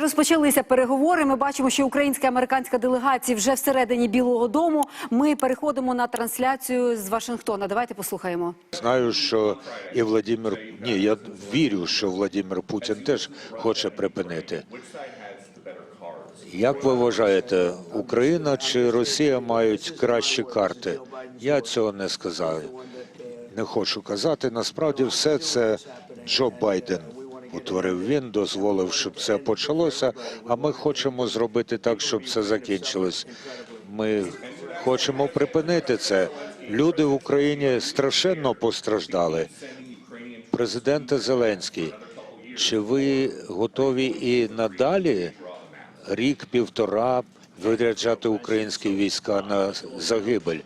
Розпочалися переговори. Ми бачимо, що українська і американська делегації вже всередині Білого Дому. Ми переходимо на трансляцію з Вашингтона. Давайте послухаємо. Знаю, що і Владимир ні, я вірю, що Владимир Путін теж хоче припинити. Як ви вважаєте, Україна чи Росія мають кращі карти? Я цього не сказав. Не хочу казати. Насправді, все це Джо Байден утворив. Він дозволив, щоб це почалося. А ми хочемо зробити так, щоб це закінчилось. Ми хочемо припинити це. Люди в Україні страшенно постраждали. Президенте Зеленський, чи ви готові і надалі рік-півтора виряджати українські війська на загибель?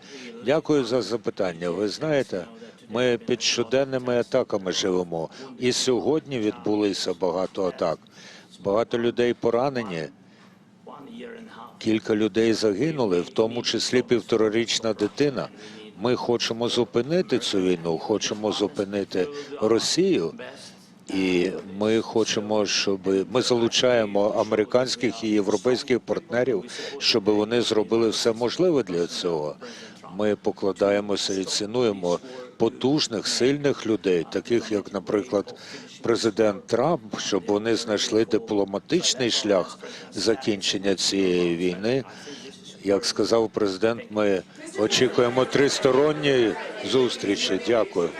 Дякую за запитання. Ви знаєте, ми під щоденними атаками живемо, і сьогодні відбулися багато атак. Багато людей поранені. Кілька людей загинули, в тому числі півторарічна дитина. Ми хочемо зупинити цю війну, хочемо зупинити Росію, і ми хочемо, щоб ми залучаємо американських і європейських партнерів, щоб вони зробили все можливе для цього. Ми покладаємося і цінуємо потужних, сильних людей, таких як, наприклад, президент Трамп, щоб вони знайшли дипломатичний шлях закінчення цієї війни. Як сказав президент, ми очікуємо тристоронньої зустрічі. Дякую.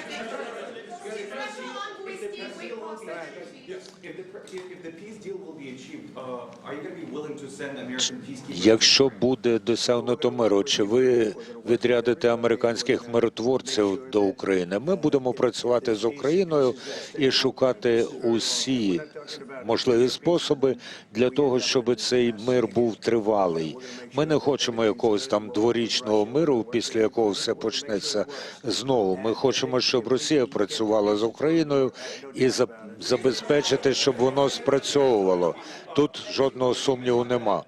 Якщо буде досягнуто миру, чи ви відрядите американських миротворців до України? Ми будемо працювати з Україною і шукати усі можливі способи для того, щоб цей мир був тривалий. Ми не хочемо якогось там дворічного миру, після якого все почнеться знову. Ми хочемо, щоб Росія працювала з Україною і забезпечити, щоб воно спрацьовувало. Тут жодного сумніву нема.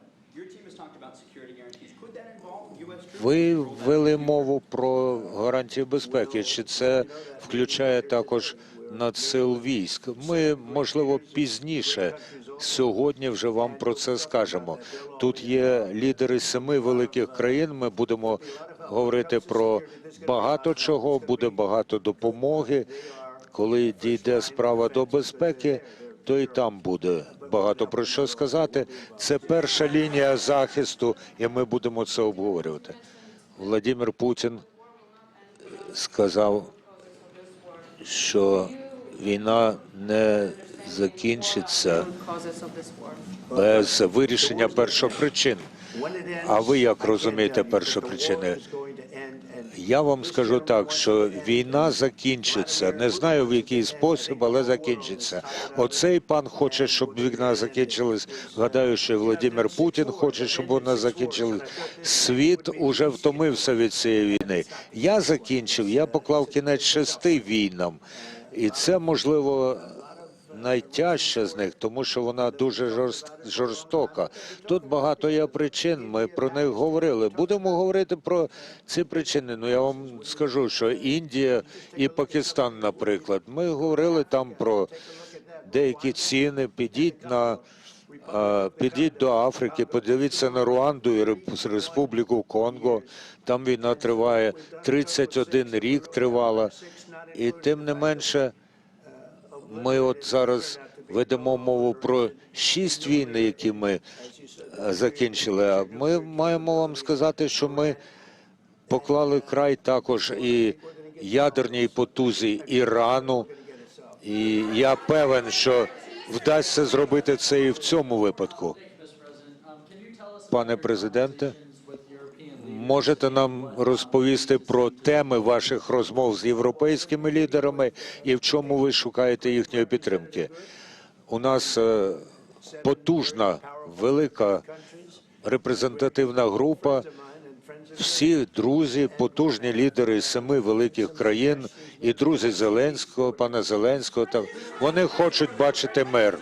Ви ввели мову про гарантії безпеки. Чи це включає також надсил військ? Ми можливо пізніше сьогодні вже вам про це скажемо. Тут є лідери семи великих країн. Ми будемо говорити про багато чого. Буде багато допомоги. Коли дійде справа до безпеки, то і там буде багато про що сказати. Це перша лінія захисту, і ми будемо це обговорювати. Владимир Путін сказав, що війна не закінчиться без вирішення першопричин. А ви як розумієте першопричини? Я вам скажу так, що війна закінчиться. Не знаю в який спосіб, але закінчиться. Оцей пан хоче, щоб війна закінчилась. Гадаю, що і Владимир Путін хоче, щоб вона закінчилась. Світ уже втомився від цієї війни. Я закінчив, я поклав кінець шести війнам, і це можливо найтяжча з них, тому що вона дуже жорст- жорстока. Тут багато є причин. Ми про них говорили. Будемо говорити про ці причини. Ну я вам скажу, що Індія і Пакистан, наприклад, ми говорили там про деякі ціни. Підіть на підіть до Африки, подивіться на Руанду і Республіку Конго. Там війна триває 31 рік тривала, і тим не менше. Ми от зараз ведемо мову про шість війн, які ми е, закінчили. А ми маємо вам сказати, що ми поклали край також і ядерній потузі Ірану. І я певен, що вдасться зробити це і в цьому випадку. Пане президенте, можете нам розповісти про теми ваших розмов з європейськими лідерами і в чому ви шукаєте їхньої підтримки? У нас е, потужна, велика репрезентативна група. Всі друзі, потужні лідери семи великих країн і друзі Зеленського, пана Зеленського. Та вони хочуть бачити мир.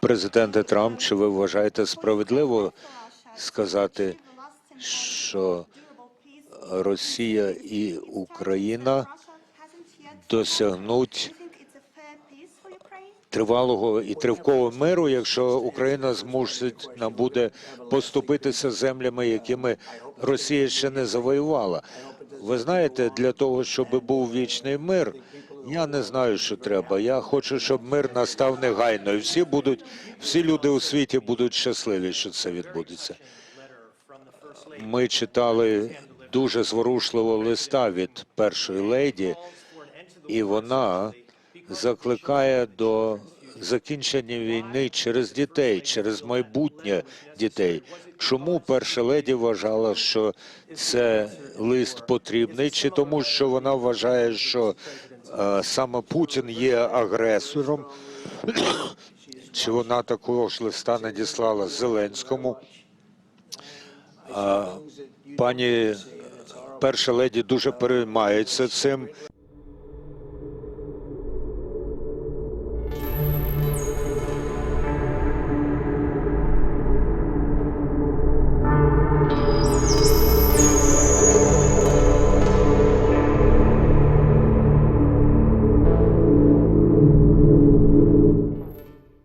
Президенте Трамп, чи ви вважаєте справедливо сказати, що Росія і Україна досягнуть тривалого і тривкого миру, якщо Україна змусить нам буде поступитися землями, якими Росія ще не завоювала. Ви знаєте, для того, щоб був вічний мир, я не знаю, що треба. Я хочу, щоб мир настав негайно, і всі будуть, всі люди у світі будуть щасливі, що це відбудеться. Ми читали дуже зворушливого листа від першої леді, і вона закликає до закінчення війни через дітей, через майбутнє дітей. Чому перша леді вважала, що це лист потрібний, чи тому, що вона вважає, що саме Путін є агресором, чи вона також листа надіслала Зеленському? Пані перша леді дуже переймається цим.